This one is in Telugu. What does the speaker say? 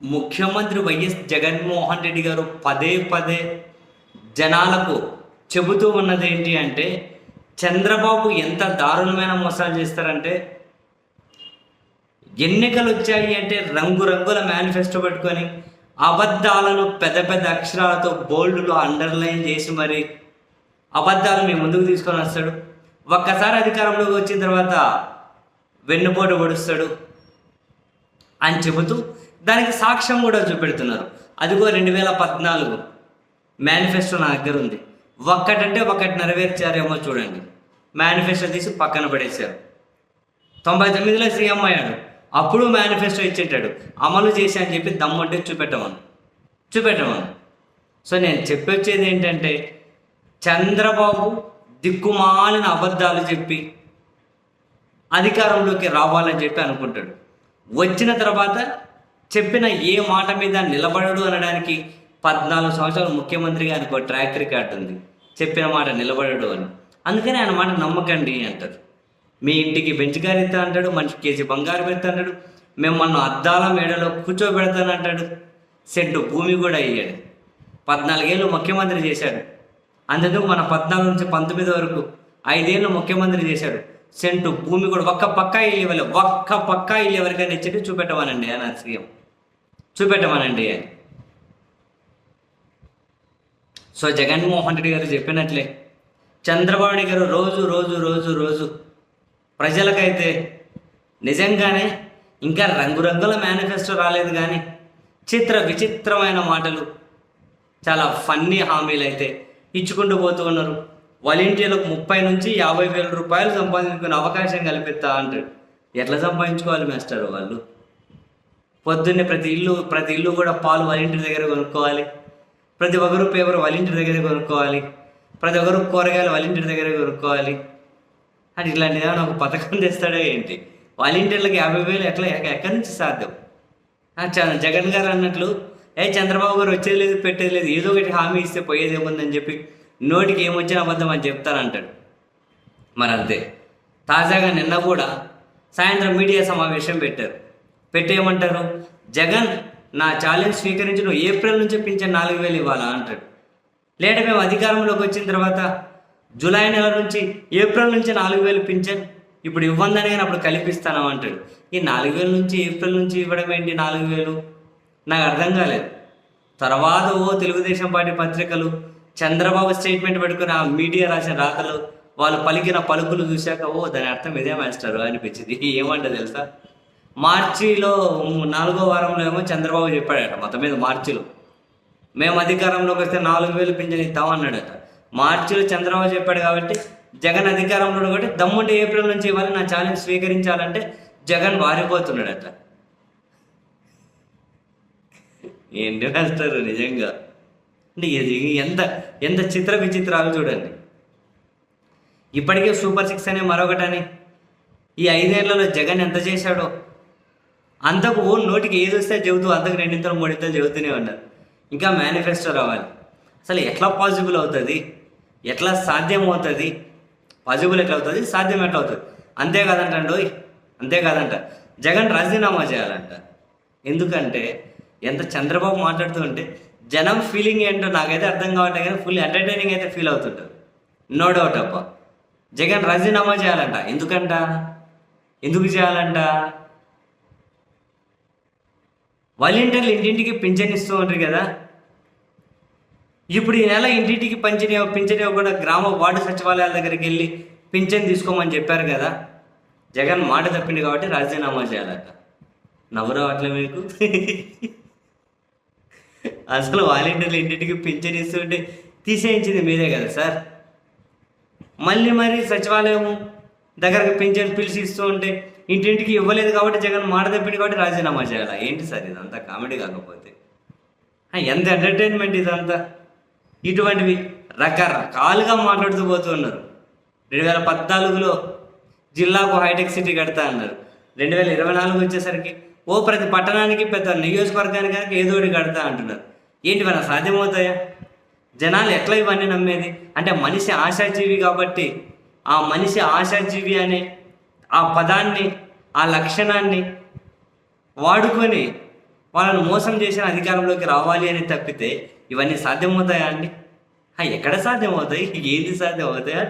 ముఖ్యమంత్రి వైఎస్ జగన్మోహన్ రెడ్డి గారు పదే పదే జనాలకు చెబుతూ ఉన్నది ఏంటి అంటే చంద్రబాబు ఎంత దారుణమైన మోసాలు చేస్తారంటే ఎన్నికలు వచ్చాయి అంటే రంగురంగుల మేనిఫెస్టో పెట్టుకొని అబద్ధాలను పెద్ద పెద్ద అక్షరాలతో బోల్డ్లో అండర్లైన్ చేసి మరి అబద్ధాలు మీ ముందుకు తీసుకొని వస్తాడు. ఒక్కసారి అధికారంలోకి వచ్చిన తర్వాత వెన్నుపోటు పొడుస్తాడు అని చెబుతూ దానికి సాక్ష్యం కూడా చూపెడుతున్నారు. అదిగో రెండు వేల పద్నాలుగు మేనిఫెస్టో నా దగ్గర ఉంది. ఒక్కటంటే ఒకటి నెరవేర్చారేమో చూడండి. మేనిఫెస్టో తీసి పక్కన పడేశారు. తొంభై తొమ్మిదిలో సీఎం అయ్యాడు. అప్పుడు మేనిఫెస్టో ఇచ్చేటాడు. అమలు చేసి అని చెప్పి దమ్ముంటే చూపెట్టమను. చూపెట్టమను. సో నేను చెప్పొచ్చేది ఏంటంటే చంద్రబాబు దిక్కుమాలిన అబద్ధాలు చెప్పి అధికారంలోకి రావాలని చెప్పి అనుకుంటాడు. వచ్చిన తర్వాత చెప్పిన ఏ మాట మీద నిలబడడు అనడానికి పద్నాలుగు సంవత్సరాలు ముఖ్యమంత్రిగా ఆయనకు ఒక ట్రాక్ రికార్డ్ ఉంది. చెప్పిన మాట నిలబడడు అని. అందుకని ఆయన మాట నమ్మకండి అంటారు మీ ఇంటికి బెంచ్ గారు అంటాడు మనిషి కేజీ బంగారు పెడతా అంటాడు మిమ్మల్ని అద్దాల మేడలో కూర్చోబెడతానంటాడు సెంటు భూమి కూడా అయ్యాడు పద్నాలుగేళ్ళు ముఖ్యమంత్రి చేశాడు. అందుకు మన పద్నాలుగు నుంచి పంతొమ్మిది వరకు ఐదేళ్ళు ముఖ్యమంత్రి చేశాడు. సెంటు భూమి కూడా ఒక్క పక్క ఇల్లు ఇవ్వలేదు ఒక్క పక్క ఇల్లు ఎవరికైనా ఇచ్చేది చూపెట్టమనండి అని సీఎం. చూపెట్టమనండి అని సో జగన్మోహన్ రెడ్డి గారు చెప్పినట్లే చంద్రబాబు నాయుడు గారు రోజు రోజు రోజు రోజు ప్రజలకైతే నిజంగానే ఇంకా రంగురంగుల మేనిఫెస్టో రాలేదు కానీ చిత్ర విచిత్రమైన మాటలు చాలా ఫన్నీ హామీలు అయితే ఇచ్చుకుంటూ పోతూ ఉన్నారు. వాలంటీర్లకు ముప్పై నుంచి యాభై వేల రూపాయలు సంపాదించుకునే అవకాశం కల్పిస్తా అంటాడు. ఎట్లా సంపాదించుకోవాలి మాస్టర్ వాళ్ళు? పొద్దున్నే ప్రతి ఇల్లు ప్రతి ఇల్లు కూడా పాలు వాలంటీర్ దగ్గర కొనుక్కోవాలి. ప్రతి ఒక్కరు పేపర్ వాలంటీర్ దగ్గర కొనుక్కోవాలి. ప్రతి ఒక్కరు కూరగాయలు వాలంటీర్ దగ్గర కొనుక్కోవాలి. అది ఇట్లాంటి ఏమైనా ఒక పథకం తెస్తాడే ఏంటి? వాలంటీర్లకు యాభై వేలు ఎట్లా ఎక్కడి నుంచి సాధ్యం? చ- జగన్ గారు అన్నట్లు ఏ చంద్రబాబు గారు వచ్చేది లేదు పెట్టేది లేదు ఏదో ఒకటి హామీ ఇస్తే పోయేది ఏముందని చెప్పి నోటికి ఏమొచ్చిన అబద్ధం అని చెప్తారంటాడు మరి అంతే తాజాగా నిన్న కూడా సాయంత్రం మీడియా సమావేశం పెట్టారు. పెట్టేయమంటారు జగన్ నా ఛాలెంజ్ స్వీకరించి నువ్వు ఏప్రిల్ నుంచి పింఛన్ నాలుగు వేలు ఇవ్వాలా అంటాడు. లేట మేము అధికారంలోకి వచ్చిన తర్వాత జూలై నెల నుంచి ఏప్రిల్ నుంచి నాలుగు వేలు పింఛన్ ఇప్పుడు ఇవ్వందని కానీ అప్పుడు కల్పిస్తాను అంటాడు. ఈ నాలుగు వేల నుంచి ఏప్రిల్ నుంచి ఇవ్వడం ఏంటి నాలుగు వేలు? నాకు అర్థం కాలేదు. తర్వాత ఓ తెలుగుదేశం పార్టీ పత్రికలు చంద్రబాబు స్టేట్మెంట్ పెట్టుకుని ఆ మీడియా రాసిన రాతలు వాళ్ళు పలికిన పలుకులు చూశాక ఓ దాని అర్థం ఇదే మాస్టర్ అనిపించింది. ఏమంట తెలుసా? మార్చిలో నాలుగో వారంలో ఏమో చంద్రబాబు చెప్పాడట మొత్తం మీద మార్చిలో. మేము అధికారంలోకి వస్తే నాలుగు వేలు పింఛన్ ఇస్తామన్నాడట మార్చిలో చంద్రబాబు చెప్పాడు కాబట్టి జగన్ అధికారంలో కాబట్టి దమ్ముంటే ఏప్రిల్ నుంచి ఇవ్వాలి నా ఛాలెంజ్ స్వీకరించాలంటే జగన్ వారిపోతున్నాడట. ఏంటి మాస్టర్ నిజంగా. అంటే ఇది ఎంత ఎంత చిత్ర విచిత్రాలు చూడండి. ఇప్పటికే సూపర్ సిక్స్ అనే మరొకటని. ఈ ఐదేళ్ళలో జగన్ ఎంత చేశాడో. అంతకు ఓ నోటికి ఏది వస్తే చెబుతూ అంతకు రెండింతలు మూడింతలు చెబుతూనే ఉన్నారు. ఇంకా మేనిఫెస్టో రావాలి. అసలు ఎట్లా పాసిబుల్ అవుతుంది? ఎట్లా సాధ్యం అవుతుంది పాసిబుల్ ఎట్లా అవుతుంది సాధ్యం ఎట్లా అవుతుంది అంతే కాదంటండు అంతే జగన్ రాజీనామా చేయాలంట. ఎందుకంటే ఎంత చంద్రబాబు మాట్లాడుతూ ఉంటే జనం ఫీలింగ్ ఏంటో నాకైతే అర్థం కావట్లేదు కానీ ఫుల్ ఎంటర్టైనింగ్ అయితే ఫీల్ అవుతుంటారు నో డౌట్ అప్ప జగన్ రాజీనామా చేయాలంట. ఎందుకంట? ఎందుకు చేయాలంట? వాలంటీర్లు ఇంటింటికి పింఛన్ ఇస్తూ ఉంటారు కదా. ఇప్పుడు ఈ నెల ఇంటింటికి పంచని పింఛన్ ఇవ్వకుండా గ్రామ వార్డు సచివాలయాల దగ్గరికి వెళ్ళి పింఛన్ తీసుకోమని చెప్పారు కదా. జగన్ మాట తప్పింది కాబట్టి రాజీనామా చేయాలట. నవ్వు రావట్లే మీకు? అసలు వాలంటీర్లు ఇంటింటికి పింఛన్ ఇస్తుంటే తీసేయించింది మీరే కదా సార్. మళ్ళీ మరి సచివాలయం దగ్గరకు పింఛన్ పిలిచి ఇస్తూ ఉంటే ఇంటింటికి ఇవ్వలేదు కాబట్టి జగన్ మాట తప్పింది కాబట్టి రాజీనామా చేయాలా? ఏంటి సార్ ఇదంతా? కామెడీ కాకపోతే. ఎంత ఎంటర్టైన్మెంట్ ఇదంతా? ఇటువంటివి రకరకాలుగా మాట్లాడుతూ పోతున్నారు రెండు వేల పద్నాలుగులో జిల్లాకు హైటెక్ సిటీ కడతా అన్నారు. రెండు వేల ఇరవై నాలుగు వచ్చేసరికి ఓ ప్రతి పట్టణానికి పెద్ద నియోజకవర్గానికి కనుక ఏదో ఒకటి కడతా అంటున్నారు. ఏంటి మన సాధ్యమవుతాయా? జనాలు ఎట్లా ఇవన్నీ నమ్మేది? అంటే మనిషి ఆశాజీవి కాబట్టి ఆ మనిషి ఆశాజీవి అనే ఆ పదాన్ని ఆ లక్షణాన్ని వాడుకొని వాళ్ళని మోసం చేసిన అధికారంలోకి రావాలి అని తప్పితే ఇవన్నీ సాధ్యమవుతాయా అండి? ఎక్కడ సాధ్యమవుతాయి? ఏది సాధ్యమవుతాయా?